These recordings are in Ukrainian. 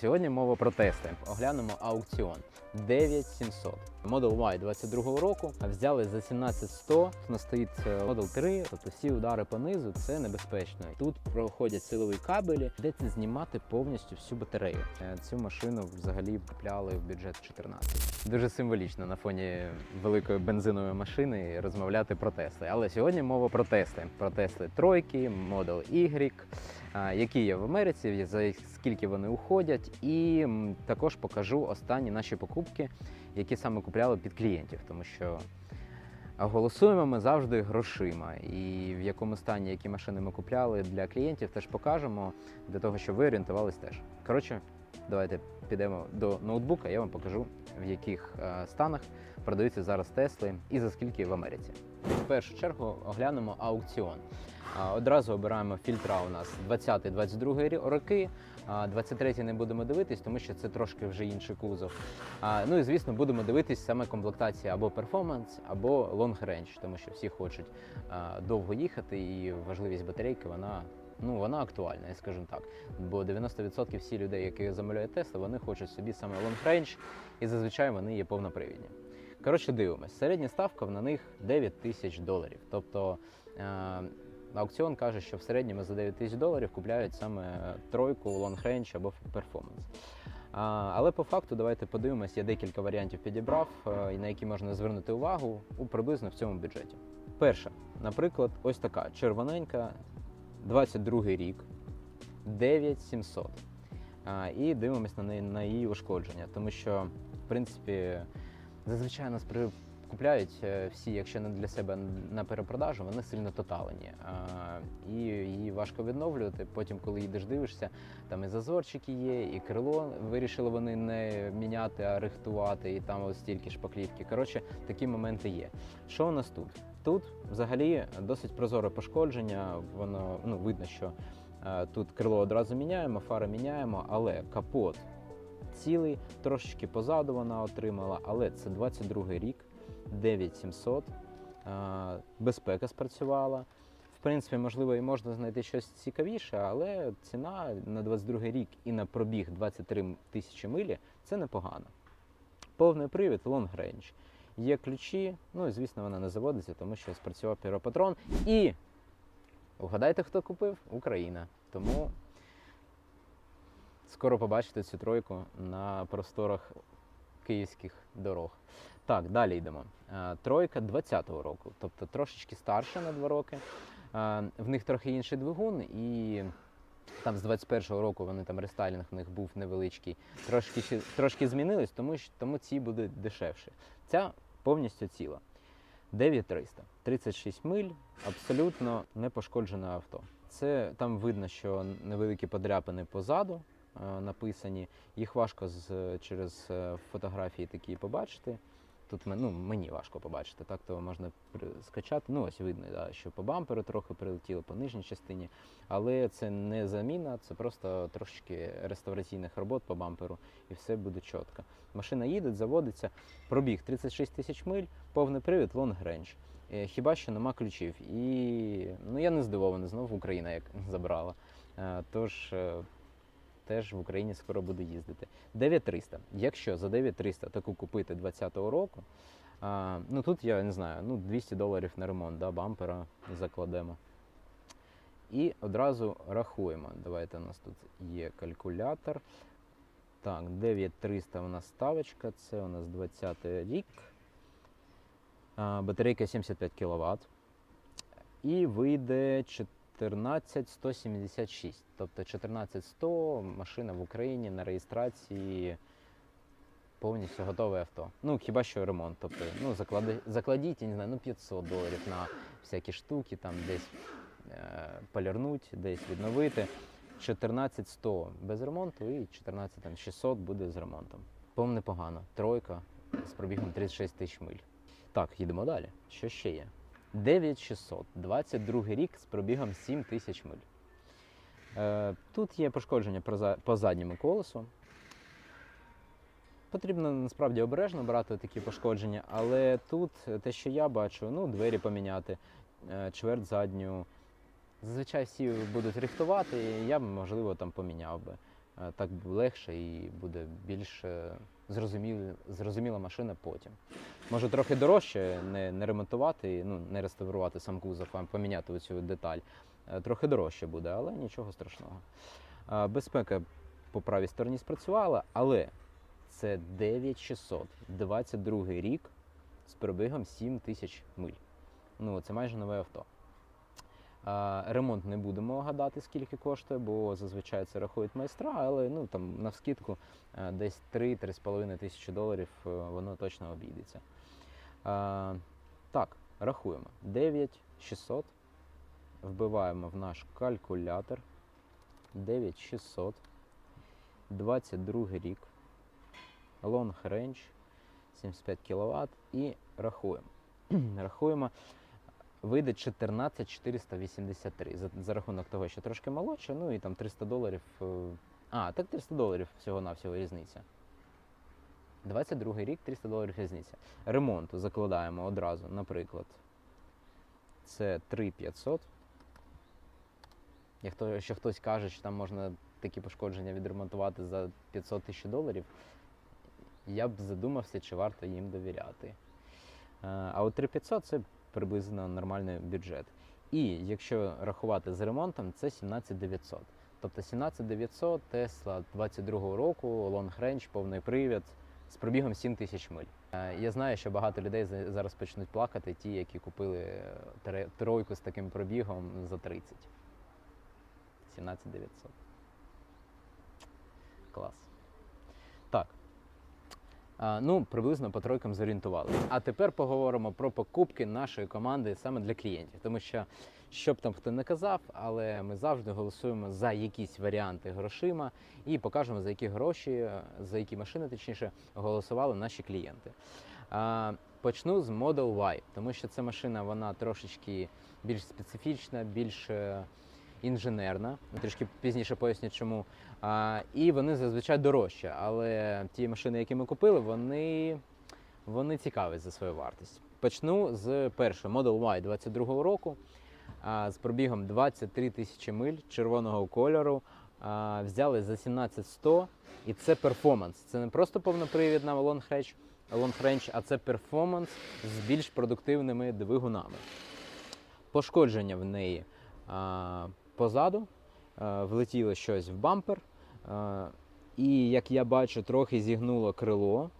Сьогодні мова про тести. Оглянемо аукціон 9700. Model Y 22 року взяли за 17100. У нас стоїть е, Model 3, тобто всі удари по низу це небезпечно. Тут проходять силові кабелі, йдеться знімати повністю всю батарею. Е, Цю машину взагалі купляли в бюджет 14. Дуже символічно на фоні великої бензинової машини розмовляти про тести. Але сьогодні мова про тести. Про тести тройки, Model Y, які є в Америці, за скільки вони уходять, і також покажу останні наші покупки, які саме купляли під клієнтів, тому що голосуємо ми завжди грошима. І в якому стані які машини ми купляли для клієнтів, теж покажемо для того, щоб ви орієнтувались теж. Коротше, давайте підемо до ноутбука, я вам покажу, в яких е, станах продаються зараз Тесли і за скільки в Америці. В першу чергу оглянемо аукціон. Одразу обираємо фільтра у нас 20-22 роки. а 23 не будемо дивитись, тому що це трошки вже інший кузов. Ну і звісно, будемо дивитись саме комплектація або перформанс, або long range, тому що всі хочуть довго їхати, і важливість батарейки вона. Ну, вона актуальна, я скажу так. Бо 90% всі людей, які замовляють Tesla, вони хочуть собі саме long range, і зазвичай вони є повнопривідні. Коротше, дивимось. Середня ставка на них 9 тисяч доларів. Тобто е, аукціон каже, що в середньому за 9 тисяч доларів купляють саме тройку, long range або перформанс. Але по факту давайте подивимось, я декілька варіантів підібрав, е, на які можна звернути увагу у приблизно в цьому бюджеті. Перша, наприклад, ось така червоненька, 22 рік, 9700. І дивимось на неї на її ушкодження, тому що, в принципі, зазвичай нас при купляють е, всі, якщо не для себе на перепродажу, вони сильно тоталені. І її важко відновлювати. Потім, коли їдеш, дивишся, там і зазорчики є, і крило вирішили вони не міняти, а рихтувати, і там ось стільки шпаклівки. Коротше, такі моменти є. Що у нас тут? Тут взагалі досить прозоре пошкодження. Воно ну видно, що е, тут крило одразу міняємо, фари міняємо, але капот цілий, трошечки позаду вона отримала, але це 22 й рік, 9700, е, безпека спрацювала. В принципі, можливо, і можна знайти щось цікавіше, але ціна на 22 рік і на пробіг 23 тисячі милі це непогано. Повний привід, long range. Є ключі, ну і звісно, вона не заводиться, тому що спрацював піропатрон. І угадайте, хто купив? Україна. Тому скоро побачите цю тройку на просторах київських дорог. Так, далі йдемо. Е, Тройка 20-го року, тобто трошечки старша на 2 роки. Е, В них трохи інший двигун, і там з 21-го року вони там рестайлінг в них був невеличкий. Трошки, трошки змінились, тому, що- тому ці буде дешевше. Ця повністю ціла. 9300, 36 миль, абсолютно не пошкоджене авто. Це там видно, що невеликі подряпини позаду е, написані. Їх важко з, через е, фотографії такі побачити. Тут ну, мені важко побачити, так то можна скачати. Ну, ось видно, да, що по бамперу трохи прилетіло, по нижній частині. Але це не заміна, це просто трошечки реставраційних робот по бамперу, і все буде чітко. Машина їде, заводиться, пробіг 36 тисяч миль, повний привід, long range. Е, Хіба що нема ключів. І ну, я не здивований, знову Україна як забрала. Е, Тож е, теж в Україні скоро буду їздити. 9300. Якщо за 9300 таку купити 20-го року, а, ну тут я не знаю, ну 200 доларів на ремонт, да, бампера закладемо. І одразу рахуємо. Давайте у нас тут є калькулятор. Так, 9300 у нас ставочка, це у нас 20 рік. А, Батарейка 75 кВт. І вийде 14176. Тобто 14100 машина в Україні на реєстрації повністю готове авто. Ну, хіба що ремонт. Тобто, ну, заклади, закладіть, я не знаю, ну 500 доларів на всякі штуки, там десь е, полірнуть, десь відновити. 14100 без ремонту і 14600 буде з ремонтом. Повне непогано. Тройка з пробігом 36 тисяч миль. Так, їдемо далі. Що ще є? 9600, 22 рік з пробігом 7 тисяч миль. Е, тут є пошкодження по задньому колесу. Потрібно насправді обережно брати такі пошкодження, але тут е, те, що я бачу, ну, двері поміняти, е, чверть задню. Зазвичай всі будуть рихтувати, і я б, можливо, там поміняв би. Так легше і буде більш е, зрозуміла, зрозуміла машина потім. Може трохи дорожче не, не ремонтувати, ну, не реставрувати сам кузов, а поміняти оцю деталь. Е, Трохи дорожче буде, але нічого страшного. Безпека по правій стороні спрацювала, але це 9600, 22 рік з пробігом 7 тисяч миль. Ну, це майже нове авто. Ремонт не будемо гадати, скільки коштує, бо зазвичай це рахують майстра, але ну, там, на вскидку е, десь 3-3,5 тисячі доларів е, воно точно обійдеться. Так, рахуємо. 9600. Вбиваємо в наш калькулятор. 9600. 22 рік. Long range 75 кВт і рахуємо. рахуємо. Вийде 14483 за, за рахунок того, що трошки молодше, ну і там 300 доларів. е, А, так 300 доларів всього-навсього різниця. 22 рік 300 доларів різниця. Ремонту закладаємо одразу, наприклад. Це 3500. Якщо що хтось каже, що там можна такі пошкодження відремонтувати за 500 тисяч доларів, я б задумався, чи варто їм довіряти. Е, А от 3500 це приблизно нормальний бюджет. І якщо рахувати з ремонтом, це 17900. Тобто 17900 Tesla 22 року, long range, повний привід з пробігом 7000 миль. Е, Я знаю, що багато людей зараз почнуть плакати, ті, які купили е, тройку з таким пробігом за 30. 17900. Клас. Ну, приблизно по тройкам зорієнтували. А тепер поговоримо про покупки нашої команди саме для клієнтів. Тому що, що б там хто не казав, але ми завжди голосуємо за якісь варіанти грошима і покажемо, за які гроші, за які машини, точніше, голосували наші клієнти. Почну з Model Y, тому що ця машина вона трошечки більш специфічна, більш е, інженерна. Трішки пізніше поясню, чому. А, і вони зазвичай дорожчі, але ті машини, які ми купили, вони, вони цікаві за свою вартість. Почну з першої Model Y 22-го року а, з пробігом 23 тисячі миль червоного кольору. А, взяли за 17100, і це перформанс. Це не просто повнопривідна long range, а це перформанс з більш продуктивними двигунами. Пошкодження в неї а, позаду, влетіло щось в бампер. І як я бачу, трохи зігнуло крило,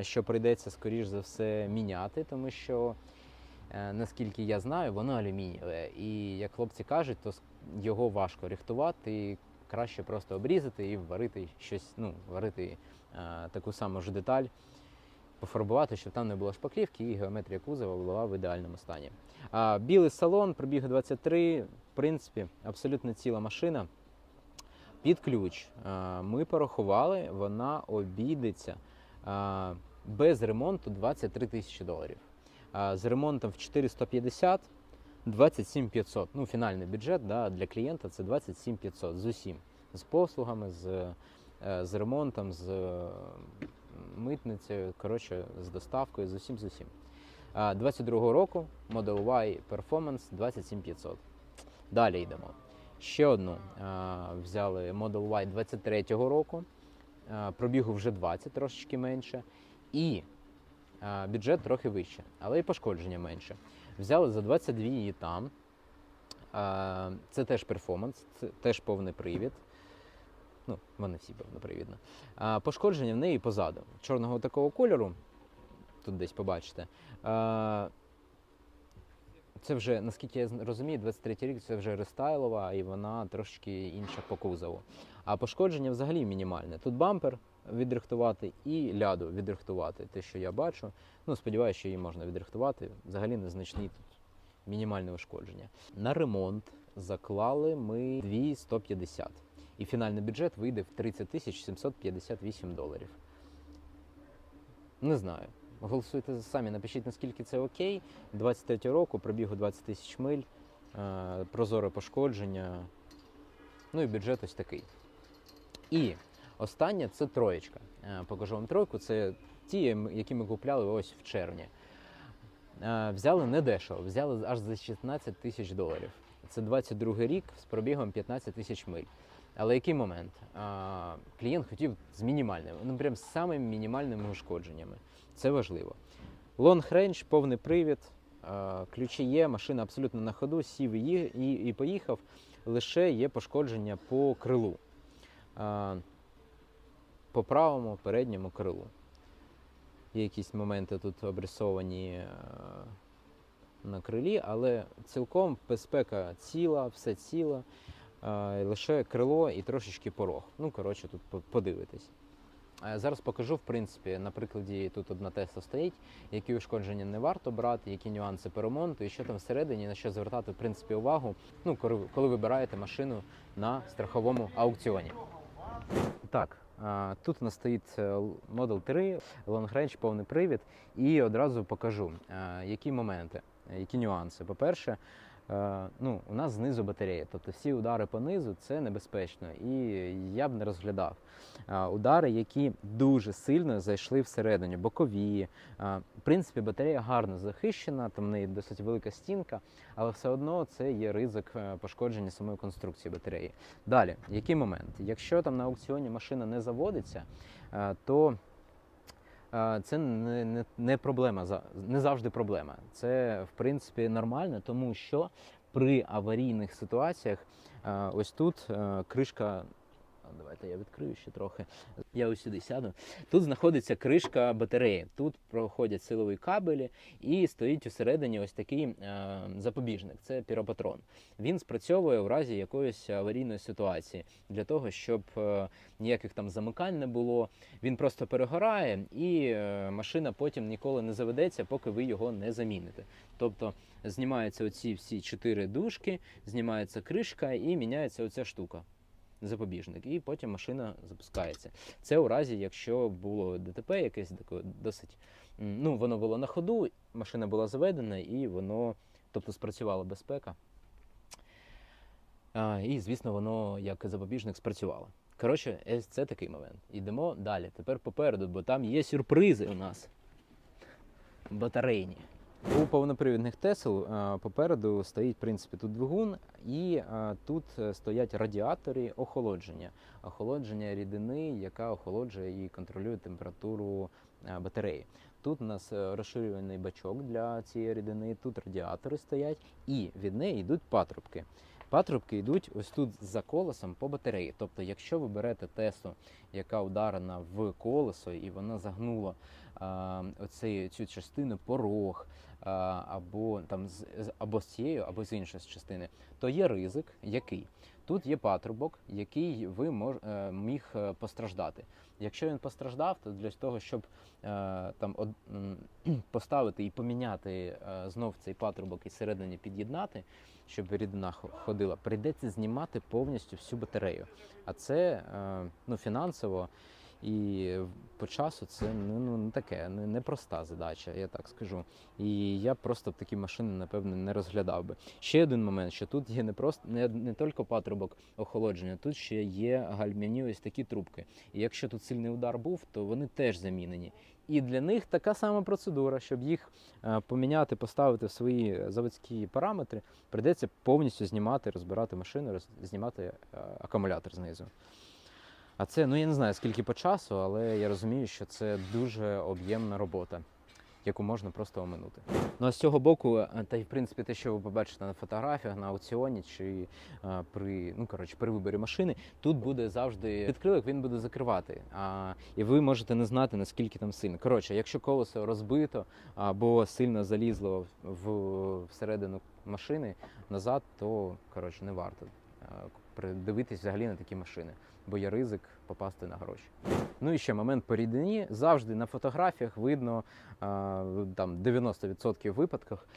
що прийдеться, скоріш за все, міняти, тому що, е, наскільки я знаю, воно алюмінієве. І як хлопці кажуть, то його важко рихтувати, краще просто обрізати і варити щось, ну, варити е, таку саму ж деталь, пофарбувати, щоб там не було шпаклівки, і геометрія кузова була в ідеальному стані. Білий салон, пробіг 23, в принципі, абсолютно ціла машина. Під ключ ми порахували, вона обійдеться без ремонту 23 тисячі доларів. З ремонтом в 450 27 500. Ну, фінальний бюджет да, для клієнта це 27 500 з усім. З послугами, з, е, з ремонтом, з е, митницею, коротше, з доставкою, з усім з усім. А, 22 року Model Y Performance 27 500. Далі йдемо. Ще одну а, взяли Model Y 23-го року. А, пробігу вже 20, трошечки менше. І а, бюджет трохи вище, але і пошкодження менше. Взяли за 22 її там. А, це теж перформанс, це теж повний привід. Ну, вони всі повнопривідно. А, пошкодження в неї позаду. Чорного такого кольору. Тут десь побачите. А, це вже, наскільки я розумію, 23 рік це вже рестайлова і вона трошки інша по кузову. А пошкодження взагалі мінімальне. Тут бампер відрихтувати і ляду відрихтувати. Те, що я бачу. Ну, сподіваюся, що її можна відрихтувати. Взагалі незначні тут мінімальне ушкодження. На ремонт заклали ми 250. І фінальний бюджет вийде в 30 тисяч 758 доларів. Не знаю. Голосуйте самі, напишіть, наскільки це окей. 23 року, пробігу 20 тисяч миль, е, прозоре пошкодження. Ну і бюджет ось такий. І останнє це троєчка. Е, Покажу вам тройку. Це ті, які ми купляли ось в червні. Е, Взяли недешево, взяли аж за 16 тисяч доларів. Це 22 рік з пробігом 15 тисяч миль. Але який момент? Клієнт хотів з мінімальними, ну прям з самими мінімальними ушкодженнями. Це важливо. Long range, повний привід, ключі є, машина абсолютно на ходу, сів і, поїхав. Лише є пошкодження по крилу. По правому передньому крилу. Є якісь моменти тут обрисовані на крилі, але цілком безпека ціла, все ціло. е, Лише крило і трошечки порог. Ну, коротше, тут по- подивитись. Е, Зараз покажу, в принципі, на прикладі тут одна Тесла стоїть, які ушкодження не варто брати, які нюанси по ремонту і що там всередині, на що звертати в принципі увагу, ну, коли, вибираєте машину на страховому аукціоні. Так, тут у нас стоїть е, Model 3, Long Range, повний привід, і одразу покажу, які моменти, е, які нюанси. По-перше, е, ну, у нас знизу батарея, тобто всі удари по низу це небезпечно, і я б не розглядав. Удари, які дуже сильно зайшли всередині, бокові. В принципі, батарея гарно захищена, там в неї досить велика стінка, але все одно це є ризик е, пошкодження самої конструкції батареї. Далі, який момент? Якщо там на аукціоні машина не заводиться, е, то е, це не, не, не проблема, не завжди проблема. Це в принципі нормально, тому що при аварійних ситуаціях ось тут е, кришка. Давайте я відкрию ще трохи. Я ось сюди сяду. Тут знаходиться кришка батареї. Тут проходять силові кабелі, і стоїть усередині ось такий е, запобіжник. Це піропатрон. Він спрацьовує в разі якоїсь аварійної ситуації для того, щоб е, ніяких там замикань не було. Він просто перегорає, і е, машина потім ніколи не заведеться, поки ви його не заміните. Тобто знімаються оці всі чотири дужки, знімається кришка і міняється оця штука. Запобіжник, і потім машина запускається. Це у разі, якщо було ДТП, якесь таке досить. Ну, воно було на ходу, машина була заведена, і воно, тобто спрацювала безпека. А, і, звісно, воно як запобіжник спрацювало. Коротше, це такий момент. Йдемо далі. Тепер попереду, бо там є сюрпризи у нас. Батарейні. У повнопривідних Тесл е, попереду стоїть в принципі тут двигун, і е, тут е, стоять радіатори охолодження. Охолодження рідини, яка охолоджує і контролює температуру батареї. Тут у нас розширюваний бачок для цієї рідини, тут радіатори стоять, і від неї йдуть патрубки. Патрубки йдуть ось тут за колесом по батареї. Тобто, якщо ви берете Теслу, яка ударена в колесо, і вона загнула а, оцей, цю частину порог, а, або там з- або з цією, або з іншої частини, то є ризик, який тут є патрубок, який ви мож, е, міг е, постраждати. Якщо він постраждав, то для того, щоб е, там од, поставити і поміняти знов цей патрубок і середині під'єднати, щоб рідина ходила, прийдеться знімати повністю всю батарею. А це ну, фінансово і по часу це ну, ну, не таке, не, не проста задача, я так скажу. І я просто б такі машини, напевно, не розглядав би. Ще один момент, що тут є не просто не, не тільки патрубок охолодження, тут ще є гальмяні ось такі трубки. І якщо тут сильний удар був, то вони теж замінені. І для них така сама процедура, щоб їх е, поміняти, поставити в свої заводські параметри, прийдеться повністю знімати, розбирати машину, роз, знімати е, акумулятор знизу. А це, ну я не знаю скільки по часу, але я розумію, що це дуже об'ємна робота, яку можна просто оминути. Ну а з цього боку, е, та й в принципі те, що ви побачите на фотографіях, на аукціоні чи е, при ну коротше при виборі машини, тут буде завжди відкрилок, він буде закривати. А, і ви можете не знати наскільки там сильно. Коротше, якщо колесо розбито або сильно залізло в всередину машини назад, то коротше не варто е, придивитись взагалі на такі машини, бо є ризик попасти на гроші. Ну і ще момент по рідині. Завжди на фотографіях видно там 90% випадках,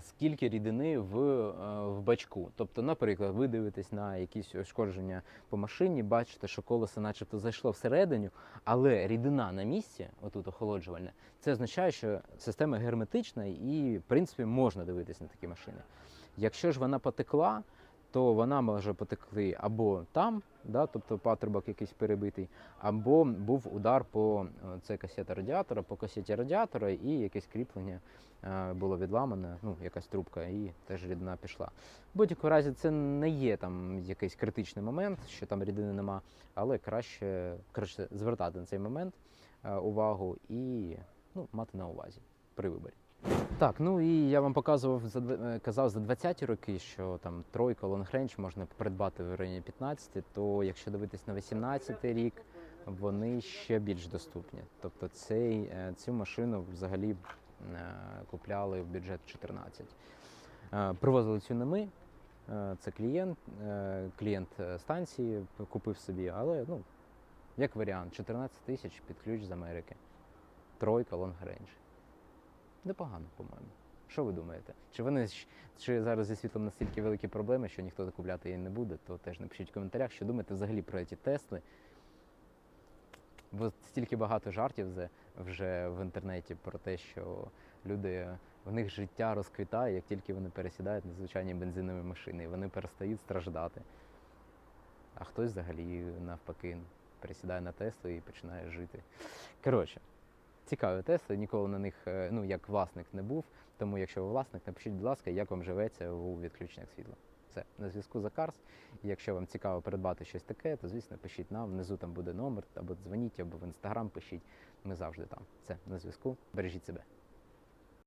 скільки рідини в, в бачку. Тобто, наприклад, ви дивитесь на якісь ушкодження по машині, бачите, що колесо начебто зайшло всередину, але рідина на місці, отут охолоджувальна, це означає, що система герметична і, в принципі, можна дивитись на такі машини. Якщо ж вона потекла, то вона може потекти або там, да, тобто патрубок якийсь перебитий, або був удар по е, це касета радіатора, по касеті радіатора, і якесь кріплення е, було відламане, ну, якась трубка, і теж рідина пішла. В будь-якому разі це не є там якийсь критичний момент, що там рідини нема, але краще, краще звертати на цей момент е, увагу і ну, мати на увазі при виборі. Так, ну і я вам показував е, казав за 20-ті роки, що там тройка лонгрендж можна придбати в районі 15, то якщо дивитись на 18-й рік, вони ще більш доступні. Тобто цей, е, цю машину взагалі е, купляли в бюджет 14. Е, Привозили цю не ми, це клієнт, клієнт станції купив собі, але ну, як варіант, 14 тисяч під ключ з Америки. Тройка лонгрендж. Непогано, по-моєму. Що ви думаєте? Чи вони чи зараз зі світлом настільки великі проблеми, що ніхто купляти її не буде, то теж напишіть в коментарях, що думаєте взагалі про ці Тесли. Бо стільки багато жартів вже- в інтернеті про те, що люди в них життя розквітає, як тільки вони пересідають на звичайні бензинові машини, і вони перестають страждати. А хтось взагалі навпаки пересідає на Теслу і починає жити. Коротше, цікаві Тесли, ніколи на них, е, ну як власник, не був. Тому, якщо ви власник, напишіть, будь ласка, як вам живеться у відключеннях світла. Все, на зв'язку за Карс. Якщо вам цікаво придбати щось таке, то звісно пишіть нам. Внизу там буде номер, або дзвоніть, або в інстаграм пишіть. Ми завжди там. Все, на зв'язку. Бережіть себе.